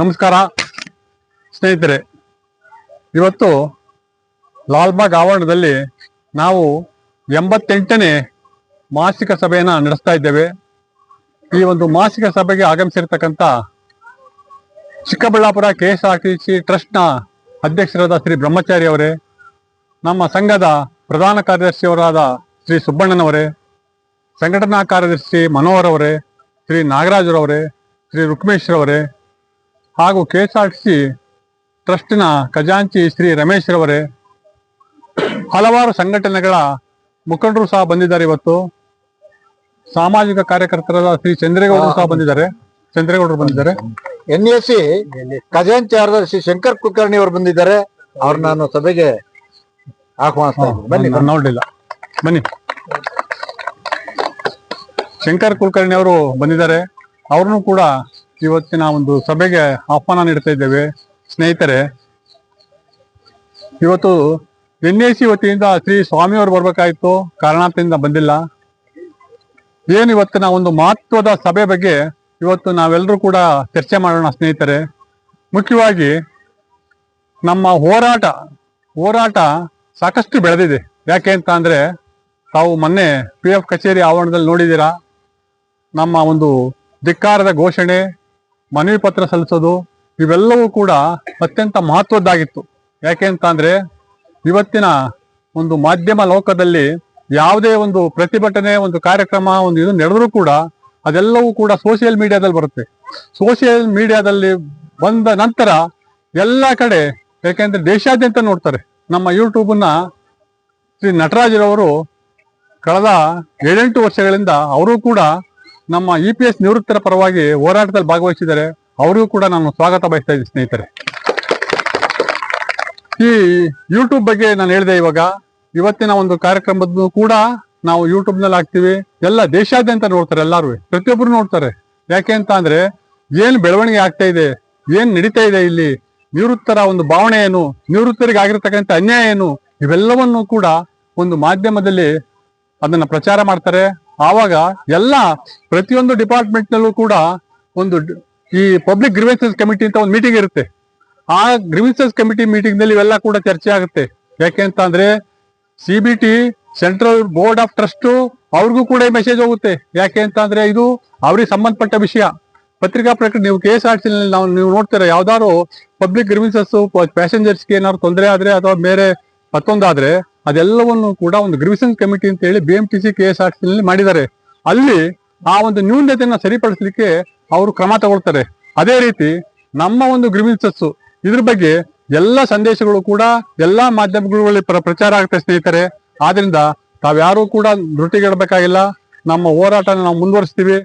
ನಮಸ್ಕಾರ. ಸ್ನೇಹಿತರೆ, ಇವತ್ತು ಲಾಲ್ಬಾಗ್ ಆವರಣದಲ್ಲಿ ನಾವು ಎಂಬತ್ತೆಂಟನೇ ಮಾಸಿಕ ಸಭೆಯನ್ನು ನಡೆಸ್ತಾ ಇದ್ದೇವೆ. ಈ ಒಂದು ಮಾಸಿಕ ಸಭೆಗೆ ಆಗಮಿಸಿರ್ತಕ್ಕಂಥ Chikkaballapur K S R T C ಟ್ರಸ್ಟ್ನ ಅಧ್ಯಕ್ಷರಾದ ಶ್ರೀ ಬ್ರಹ್ಮಚಾರಿ ಅವರೇ, ನಮ್ಮ ಸಂಘದ ಪ್ರಧಾನ ಕಾರ್ಯದರ್ಶಿಯವರಾದ ಶ್ರೀ ಸುಬ್ಬಣ್ಣನವರೇ ಸಂಘಟನಾ ಕಾರ್ಯದರ್ಶಿ ಮನೋಹರ್ ಅವರೇ, ಶ್ರೀ ನಾಗರಾಜರವರೇ ಶ್ರೀ ರುಕ್ಮೇಶ್ರವರೇ ಹಾಗೂ ಕೆ ಟ್ರಸ್ಟ್ನ ಆರ್ ಟಿ ಸಿ ಟ್ರಸ್ಟಿನ ಖಜಾಂಚಿ ಶ್ರೀ ರಮೇಶ್ ರವರೇ ಹಲವಾರು ಸಂಘಟನೆಗಳ ಮುಖಂಡರು ಸಹ ಬಂದಿದ್ದಾರೆ ಇವತ್ತು. ಸಾಮಾಜಿಕ ಕಾರ್ಯಕರ್ತರಾದ ಶ್ರೀ ಚಂದ್ರೇಗೌಡರು ಸಹ ಬಂದಿದ್ದಾರೆ. ಚಂದ್ರೇಗೌಡರು ಬಂದಿದ್ದಾರೆ. ಎನ್ ಎಸ್ ಸಿ ಖಜಾಂಚಿ ಶ್ರೀ ಶಂಕರ್ ಕುಲಕರ್ಣಿ ಅವರು ಬಂದಿದ್ದಾರೆ. ಅವ್ರು ನಾನು ಸಭೆಗೆ ಆಹ್ವಾನಿಸ್ತಾ ಇದ್ದೀನಿ. ಬನ್ನಿ ನಾನು ಬನ್ನಿ. ಶಂಕರ್ ಕುಲಕರ್ಣಿ ಅವರು ಬಂದಿದ್ದಾರೆ. ಅವ್ರನ್ನು ಕೂಡ ಇವತ್ತಿನ ಒಂದು ಸಭೆಗೆ ಆಹ್ವಾನ ನೀಡ್ತಾ ಇದ್ದೇವೆ. ಸ್ನೇಹಿತರೆ, ಇವತ್ತು ಎನ್ ವತಿಯಿಂದ ಶ್ರೀ ಸ್ವಾಮಿಯವರು ಬರ್ಬೇಕಾಯ್ತು. ಕಾರಣಾಂತರಿಂದ ಬಂದಿಲ್ಲ. ಏನು ಇವತ್ತಿನ ಒಂದು ಮಹತ್ವದ ಸಭೆ ಬಗ್ಗೆ ಇವತ್ತು ನಾವೆಲ್ಲರೂ ಕೂಡ ಚರ್ಚೆ ಮಾಡೋಣ ಸ್ನೇಹಿತರೆ. ಮುಖ್ಯವಾಗಿ ನಮ್ಮ ಹೋರಾಟ ಹೋರಾಟ ಸಾಕಷ್ಟು ಬೆಳೆದಿದೆ. ಯಾಕೆ ಅಂತ ಅಂದರೆ, ತಾವು ಮೊನ್ನೆ ಪಿ ಎಫ್ ಕಚೇರಿ ಆವರಣದಲ್ಲಿ ನೋಡಿದ್ದೀರಾ? ನಮ್ಮ ಒಂದು ಧಿಕ್ಕಾರದ ಘೋಷಣೆ ಮನವಿ ಪತ್ರ ಸಲ್ಲಿಸೋದು, ಇವೆಲ್ಲವೂ ಕೂಡ ಅತ್ಯಂತ ಮಹತ್ವದ್ದಾಗಿತ್ತು. ಯಾಕೆ ಅಂತ ಅಂದ್ರೆ ಇವತ್ತಿನ ಒಂದು ಮಾಧ್ಯಮ ಲೋಕದಲ್ಲಿ ಯಾವುದೇ ಒಂದು ಪ್ರತಿಭಟನೆ, ಒಂದು ಕಾರ್ಯಕ್ರಮ, ಒಂದು ಇದು ನಡೆದರೂ ಕೂಡ ಅದೆಲ್ಲವೂ ಕೂಡ ಸೋಷಿಯಲ್ ಮೀಡಿಯಾದಲ್ಲಿ ಬರುತ್ತೆ. ಸೋಷಿಯಲ್ ಮೀಡಿಯಾದಲ್ಲಿ ಬಂದ ನಂತರ ಎಲ್ಲ ಕಡೆ ಯಾಕೆಂದ್ರೆ ದೇಶಾದ್ಯಂತ ನೋಡ್ತಾರೆ. ನಮ್ಮ ಯೂಟ್ಯೂಬ್ನ ಶ್ರೀ ನಟರಾಜರವರು ಕಳೆದ ಏಳೆಂಟು ವರ್ಷಗಳಿಂದ ಅವರು ಕೂಡ ನಮ್ಮ ಇ ಪಿ ಎಸ್ ನಿವೃತ್ತರ ಪರವಾಗಿ ಹೋರಾಟದಲ್ಲಿ ಭಾಗವಹಿಸಿದ್ದಾರೆ ಅವರಿಗೂ ಕೂಡ ನಾನು ಸ್ವಾಗತ ಬಯಸ್ತಾ ಇದ್ದೀನಿ ಸ್ನೇಹಿತರೆ. ಈ ಯೂಟ್ಯೂಬ್ ಬಗ್ಗೆ ನಾನು ಹೇಳಿದೆ ಇವಾಗ, ಇವತ್ತಿನ ಒಂದು ಕಾರ್ಯಕ್ರಮದ ಕೂಡ ನಾವು ಯೂಟ್ಯೂಬ್ನಲ್ಲಿ ಹಾಕ್ತಿವಿ. ಎಲ್ಲ ದೇಶಾದ್ಯಂತ ನೋಡ್ತಾರೆ ಎಲ್ಲಾರು ಪ್ರತಿಯೊಬ್ರು ನೋಡ್ತಾರೆ. ಯಾಕೆ ಅಂತ ಅಂದ್ರೆ, ಏನ್ ಬೆಳವಣಿಗೆ ಆಗ್ತಾ ಇದೆ, ಏನ್ ನಡೀತಾ ಇದೆ ಇಲ್ಲಿ, ನಿವೃತ್ತರ ಒಂದು ಭಾವನೆ ಏನು, ನಿವೃತ್ತರಿಗೆ ಆಗಿರ್ತಕ್ಕಂಥ ಅನ್ಯಾಯ ಏನು, ಇವೆಲ್ಲವನ್ನು ಕೂಡ ಒಂದು ಮಾಧ್ಯಮದಲ್ಲಿ ಅದನ್ನ ಪ್ರಚಾರ ಮಾಡ್ತಾರೆ. ಆವಾಗ ಎಲ್ಲ ಪ್ರತಿಯೊಂದು ಡಿಪಾರ್ಟ್ಮೆಂಟ್ ನಲ್ಲೂ ಕೂಡ ಒಂದು ಈ ಪಬ್ಲಿಕ್ ಗ್ರಿವೆನ್ಸಸ್ ಕಮಿಟಿ ಅಂತ ಒಂದು ಮೀಟಿಂಗ್ ಇರುತ್ತೆ. ಆ ಗ್ರಿವೆನ್ಸಸ್ ಕಮಿಟಿ ಮೀಟಿಂಗ್ನಲ್ಲಿ ಇವೆಲ್ಲ ಕೂಡ ಚರ್ಚೆ ಆಗುತ್ತೆ. ಯಾಕೆ ಅಂತ ಅಂದ್ರೆ C central board of trust ಅವ್ರಿಗೂ ಕೂಡ ಮೆಸೇಜ್ ಹೋಗುತ್ತೆ. ಯಾಕೆ ಅಂತ ಅಂದ್ರೆ ಇದು ಅವ್ರಿಗೆ ಸಂಬಂಧಪಟ್ಟ ವಿಷಯ. ಪತ್ರಿಕಾ ಪ್ರಕಟ ನೀವು ಕೆ ಎಸ್ ಆರ್ ಸಿ ನಾವು ನೀವು ನೋಡ್ತೀರ, ಯಾವ್ದಾದ್ರು ಪಬ್ಲಿಕ್ ಗ್ರಿವೆನ್ಸಸ್ ಪ್ಯಾಸೆಂಜರ್ಸ್ಗೆ ಏನಾದ್ರು ತೊಂದರೆ ಆದ್ರೆ ಅಥವಾ ಬೇರೆ ಮತ್ತೊಂದಾದ್ರೆ ಅದೆಲ್ಲವನ್ನು ಕೂಡ ಒಂದು ಗ್ರಿವಿಸನ್ಸ್ ಕಮಿಟಿ ಅಂತ ಹೇಳಿ B M T C K S ಮಾಡಿದ್ದಾರೆ. ಅಲ್ಲಿ ಆ ಒಂದು ನ್ಯೂನತೆಯನ್ನ ಸರಿಪಡಿಸಲಿಕ್ಕೆ ಅವರು ಕ್ರಮ ತಗೊಳ್ತಾರೆ. ಅದೇ ರೀತಿ ನಮ್ಮ ಒಂದು ಗ್ರಿವಿನ್ಸಸ್ ಇದ್ರ ಬಗ್ಗೆ ಎಲ್ಲ ಸಂದೇಶಗಳು ಕೂಡ ಎಲ್ಲಾ ಮಾಧ್ಯಮಗಳಲ್ಲಿ ಪ್ರ- ಪ್ರಚಾರ ಆಗುತ್ತೆ ಸ್ನೇಹಿತರೆ. ಆದ್ರಿಂದ ತಾವ್ಯಾರು ಕೂಡ ಧೃತಿಗೆಡಬೇಕಾಗಿಲ್ಲ ನಮ್ಮ ಹೋರಾಟನ ನಾವು ಮುಂದುವರಿಸ್ತೀವಿ.